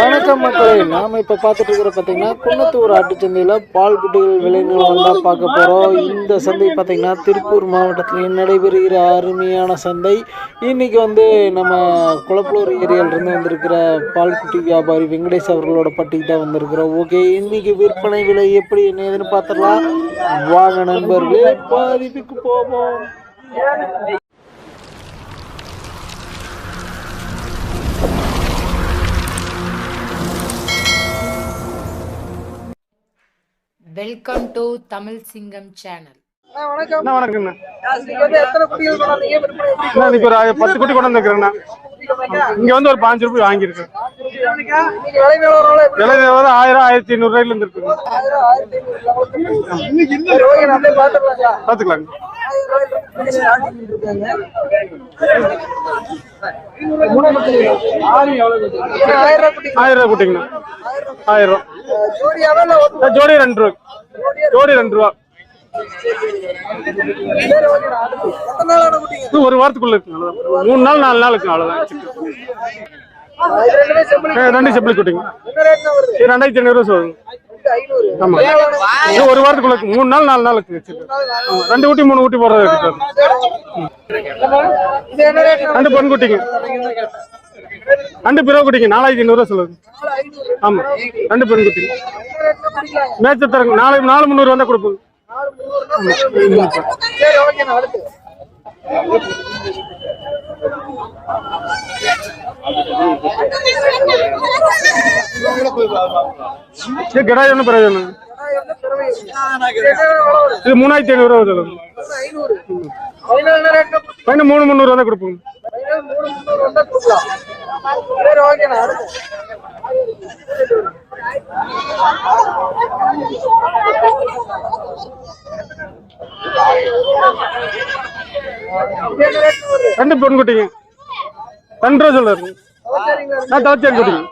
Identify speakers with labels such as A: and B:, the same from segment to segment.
A: வணக்கம் மக்களே நாம இப்ப பார்த்துட்டு இருக்கிற பாத்தீங்கன்னா குன்னத்தூர் ஆட்டுச்சந்தையில பால் குட்டிகள் விலை நிலவரம் தான் பார்க்க போறோம். இந்த சந்தை பாத்தீங்கன்னா திருப்பூர் மாவட்டத்தில் நடைபெறுகிற அருமையான சந்தை. இன்னைக்கு வந்து நம்ம குளப்பலூர் ஏரியால இருந்து வந்திருக்கிற பால் குட்டி வியாபாரி வெங்கடேஷ் அவர்களோட பட்டிக்கு தான் வந்திருக்கிறோம். ஓகே இன்னைக்கு விற்பனை விலை எப்படி என்ன ஏதுன்னு பார்த்துடலாம். வாங்க நண்பர்களே பாதிப்புக்கு போவோம்.
B: வெல்கம் டு தமிழ் சிங்கம் சேனல்
C: அண்ணா வணக்கம்ண்ணா இன்னைக்கு ஒரு பத்து குட்டி கொண்டு வந்துருக்கிறேண்ணா இங்க வந்து ஒரு பாஞ்சு ரூபாய் வாங்கியிருக்கேன்.
D: விலை நிலவரம்
C: ஆயிரம் ஆயிரத்தி ஐநூறு ரூபாயில இருந்து? பாத்துக்கலாங்க.
D: ஆயிரம் ரூபாய்
C: குட்டிங்கண்ணா ஆயிரம் ரூபாய் ஜோடி ரெண்டு ரூபா. ஜோடி ரெண்டு ரூபா. ஒரு வாரத்துக்குள்ள அவ்வளவுதான். மூணு நாள் நாலு நாள் இருக்குங்க அவ்வளவுதான். ரெண்டு செப்பிளி குட்டிங்க. ரெண்டாயிரத்தி ஐநூறு ரூபா சொல்லுங்க. ஆமா. ஒரு வாரத்துக்குள்ள இருக்கு மூணு நாள் நாலு நாள் இருக்கு ரெண்டு குட்டி மூணு குட்டி போடுறது இருக்கு ரெண்டு பொன் குட்டிங்க. ரெண்டு பிறகு குட்டிங்க நாலாயிரத்தி ஐநூறுரூவா சொல்லுங்க ஆமா ரெண்டு பெண் குட்டிங்க
D: என்ன
C: நாலு தரங்க நாலு நாலு முந்நூறு வந்தா கொடுப்போங்க கிடாய் ஒன்றும் பிரயோஜனம்
D: ஆனா, இது
C: மூணாயிரத்தி ஐநூறு ரூபா பையன் மூணு முந்நூறு
D: தான் கொடுப்போம். சரி, நான் அடுத்து. இது என்ன ரேட்னா வருது?
C: ரெண்டு பெண் குட்டிங்க ரெண்டு ரூபா சொல்லுங்க? நான் தலைச்சி குட்டிங்க?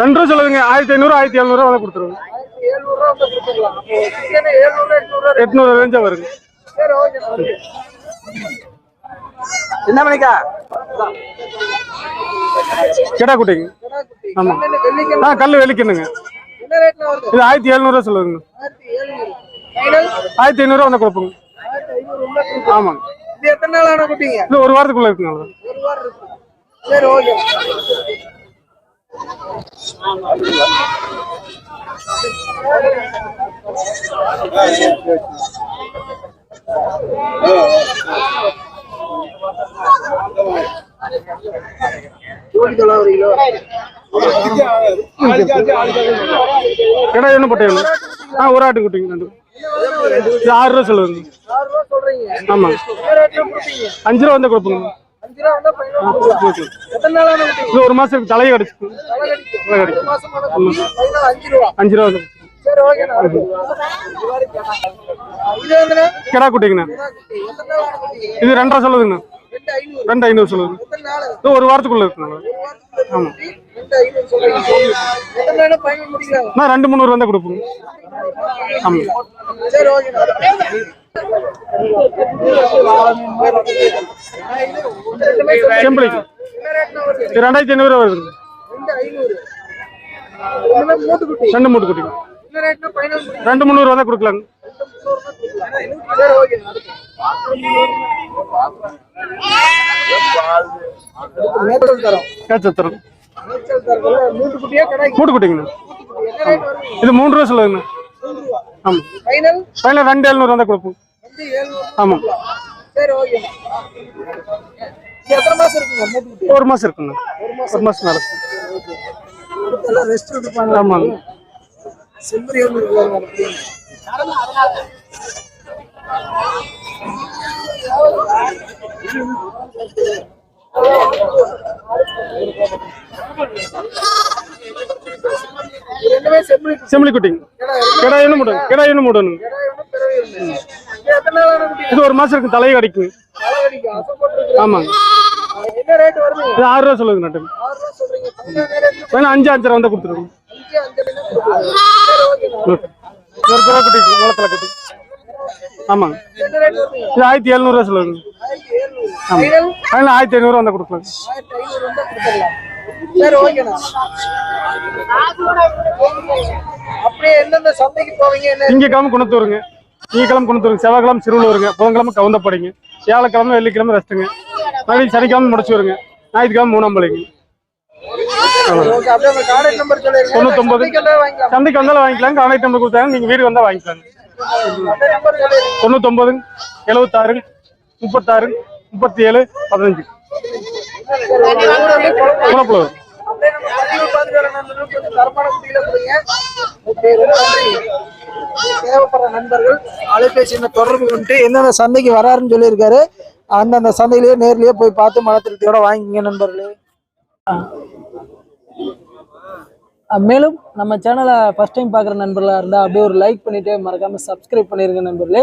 C: ரெண்டு ரூபா சொல்லுங்க ஆயிரத்தி ஐநூறு ஆயிரத்தி எழுநூறு வந்தா
D: எழுநூறு, எட்நூறு
C: ரேஞ்சா வருங்க.
D: என்ன மணிக்கா?
C: கிடா குட்டிங்க. ஆமா.
D: என்ன வெள்ளிக்கிழமை
C: ஆ கல்
D: வருது
C: இது ஆயிரத்தி எழுநூறுவா சொல்லுங்க
D: ஆயிரத்தி
C: ஐநூறுவா வந்தா கொடுப்போங்க. ஆமாங்க.
D: இது எத்தனை நாள் ஆன குட்டிங்க?
C: இது ஒரு வாரத்துக்குள்ள அவ்வளவுதான்.
D: ஒரு வாரம் இருக்கு. சரி ஓகே.
C: கிடா போட்டேன் ஆ ஒரு ஆட்டு குட்டிங்க ரெண்டு. இது ஆறு ரூபா சொல்லுங்க
D: கொடுத்தீங்க
C: அஞ்சு ரூபா வந்தா கொடுப்போங்க. இது ஒரு மாசத்துக்கு தலையை கடிச்சு
D: அஞ்சு ரூபா.
C: கிடா குட்டிங்கண்ணா. இது ரெண்டு ரூபா சொல்லுதுங்கண்ணா.
D: ரெண்டு ஐநூறு. நாள்?
C: இது ஒரு வாரத்துக்குள்ள இருக்குங்க ஆமா. நான் ரெண்டு முந்நூறு வந்தா கொடுப்போங்க ஆமா.
D: சரி ஓகே.
C: செம்பிளிக்கு
D: வருது
C: ரெண்டாயிரத்தி ஐநூறு வருதுங்க
D: ரெண்டு மூட்டு குட்டி.
C: ரெண்டு மூட்டு குட்டிங்க
D: என்ன ரேட்னா ஃபைனல்
C: ரெண்டு முந்நூறு வந்தா கொடுக்கலாங்க
D: தரோம்.
C: கேச்சத்திரம் குட்டிங்கண்ணா இது மூணு ரூபா சொல்லுங்கண்ணா
D: மூன்று
C: ஆமா.
D: ஃபைனல்
C: ரெண்டு எழுநூறு வந்தா கொடுப்போம்.
D: ஆமாம்
C: ஆமா.
D: எத்தனை இருக்குங்க
C: ஒரு மாசம் இருக்குங்க. ஒரு மாசம் நடக்கும்.
D: ரெஸ்ட் எடுப்பாங்க
C: ஆமாங்க
D: செம்பரி ஒன்று இருக்காங்க ரெண்டுமே செம்பரி
C: செம்பிளி குட்டிங்க கிடா என்ன மூடணும் கிடா என்ன மூடணுங்க இது ஒரு மாசம் இருக்கு தலையை கடிக்குங்க
D: தலை
C: ஆமாங்க. இது ஆறு ரூபா சொல்லுங்க நட்டு. வேணா அஞ்சு அஞ்சரை வந்தா கொடுத்துருங்க. ஒரு பிறகு குட்டி முளத்தலை குட்டி. ஆமாங்க. இது ஆயிரத்தி எழுநூறுவா சொல்லுங்க
D: ஃபைனல்
C: ஆயிரத்தி ஐநூறு வந்தால் கொடுக்கலாம்.
D: வந்தா கொடுத்துடலாம் சரி ஓகேண்ணா அப்படியே எந்தெந்த சந்தைக்கு போவீங்க என்ன?
C: திங்கக்கிழமை குணத்தூருங்க. திங்கக்கிழமை குணத்தூருங்க. செவ்வாய்க்கிழமை சிறுவலூருங்க. புதன்கிழமை கவுந்தப்படிங்க. வியாழக்கிழமை வெள்ளிக்கிழமை ரெஸ்ட்டுங்க. மறுபடியும் சனிக்கிழமை முடிச்சு வருங்க ஞாயிற்றுக்கிழமை
D: நம்பர் சொல்லிருங்க
C: தொண்ணூத்தொன்பது. சந்தைக்கு வந்தாலும் வாங்கிக்கலாம். கான்டாக்ட் நம்பர் கொடுத்தாங்க நீங்கள் வீடு வந்தால் வாங்கிக்கலாங்க. தொண்ணூத்தொம்பது எழுபத்தாறு முப்பத்தாறு முப்பத்தி ஏழு பதினஞ்சு. குணப்புலூர்
D: தேவைப்படுற நண்பர்கள் அலைபேசி தொடர்பு கொண்டு என்னென்ன சந்தைக்கு வராருன்னு சொல்லியிருக்காரு அந்தந்த சந்தையிலேயே நேர்லயே போய் பார்த்து மன திருப்தியோட வாங்கிங்க நண்பர்களே மேலும் நம்ம சேனலை ஃபஸ்ட் டைம் பார்க்குற நண்பர்களாக இருந்தால் அப்படியே ஒரு லைக் பண்ணிவிட்டு மறக்காமல் சப்ஸ்கிரைப் பண்ணிருங்க நண்பர்களே.